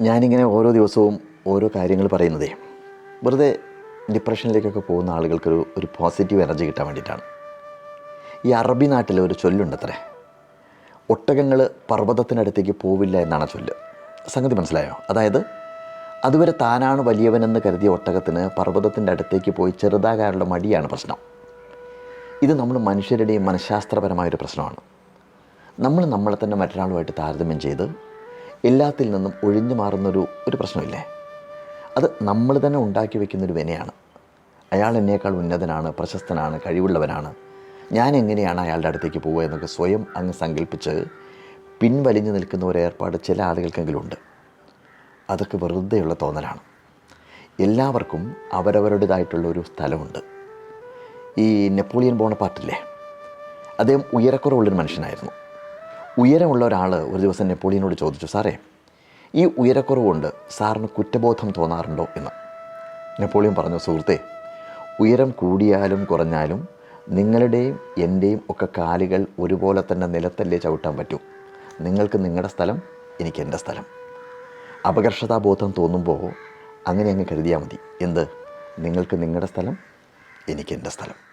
ഞാനിങ്ങനെ ഓരോ ദിവസവും ഓരോ കാര്യങ്ങൾ പറയുന്നതേ വെറുതെ ഡിപ്രഷനിലേക്കൊക്കെ പോകുന്ന ആളുകൾക്കൊരു ഒരു പോസിറ്റീവ് എനർജി കിട്ടാൻ വേണ്ടിയിട്ടാണ്. ഈ അറബി നാട്ടിൽ ഒരു ചൊല്ലുണ്ടത്രേ ഒട്ടകങ്ങൾ പർവതത്തിനടുത്തേക്ക് പോവില്ല എന്നാണ് ചൊല്ല്. സംഗതി മനസ്സിലായോ? അതായത് അതുവരെ താനാണ് വലിയവനെന്ന് കരുതിയ ഒട്ടകത്തിന് പർവതത്തിന്റെ അടുത്തേക്ക് പോയി ചെറുതാകാനുള്ള മടിയാണ് പ്രശ്നം. ഇത് നമ്മൾ മനുഷ്യരുടെയും മനഃശാസ്ത്രപരമായൊരു പ്രശ്നമാണ്. നമ്മൾ നമ്മളെ തന്നെ മറ്റൊരാളുമായിട്ട് താരതമ്യം ചെയ്ത് എല്ലാത്തിൽ നിന്നും ഒഴിഞ്ഞു മാറുന്നൊരു ഒരു പ്രശ്നമില്ലേ? അത് നമ്മൾ തന്നെ ഉണ്ടാക്കി വെക്കുന്നൊരു വിനയാണ്. അയാൾ എന്നേക്കാൾ ഉന്നതനാണ് പ്രശസ്തനാണ് കഴിവുള്ളവനാണ്. ഞാൻ എങ്ങനെയാണ് അയാളുടെ അടുത്തേക്ക് പോവുക എന്നൊക്കെ സ്വയം അങ്ങ് സങ്കല്പിച്ച് പിൻവലിഞ്ഞു നിൽക്കുന്ന ഒരു ഏർപ്പാട് ചില ആളുകൾക്കെങ്കിലും ഉണ്ട്. അതൊക്കെ വെറുതെയുള്ള തോന്നലാണ്. എല്ലാവർക്കും അവരവരുടേതായിട്ടുള്ള ഒരു സ്ഥലമുണ്ട്. ഈ നെപ്പോളിയൻ ബോണപ്പാർട്ടില്ലേ? അദ്ദേഹം ഉയരക്കുറവുള്ളൊരു മനുഷ്യനായിരുന്നു. ഉയരമുള്ള ഒരാൾ ഒരു ദിവസം നെപ്പോളിയനോട് ചോദിച്ചു സാറേ ഈ ഉയരക്കുറവുണ്ട് സാറിന് കുറ്റബോധം തോന്നാറുണ്ടോ? എന്ന്. നെപ്പോളിയൻ പറഞ്ഞു സുഹൃത്തെ ഉയരം കൂടിയാലും കുറഞ്ഞാലും നിങ്ങളുടെയും എന്റെയും ഒക്കെ കാലുകൾ ഒരുപോലെ തന്നെ നിലത്തല്ലേ ചവിട്ടാൻ പറ്റൂ. നിങ്ങൾക്ക് നിങ്ങളുടെ സ്ഥലം എനിക്ക് എന്റെ സ്ഥലം. അപകർഷതാബോധം തോന്നുമ്പോൾ അങ്ങനെ അങ്ങ് കരുതിയാൽ മതി. എന്ത്? നിങ്ങൾക്ക് നിങ്ങളുടെ സ്ഥലം എനിക്ക് എന്റെ സ്ഥലം.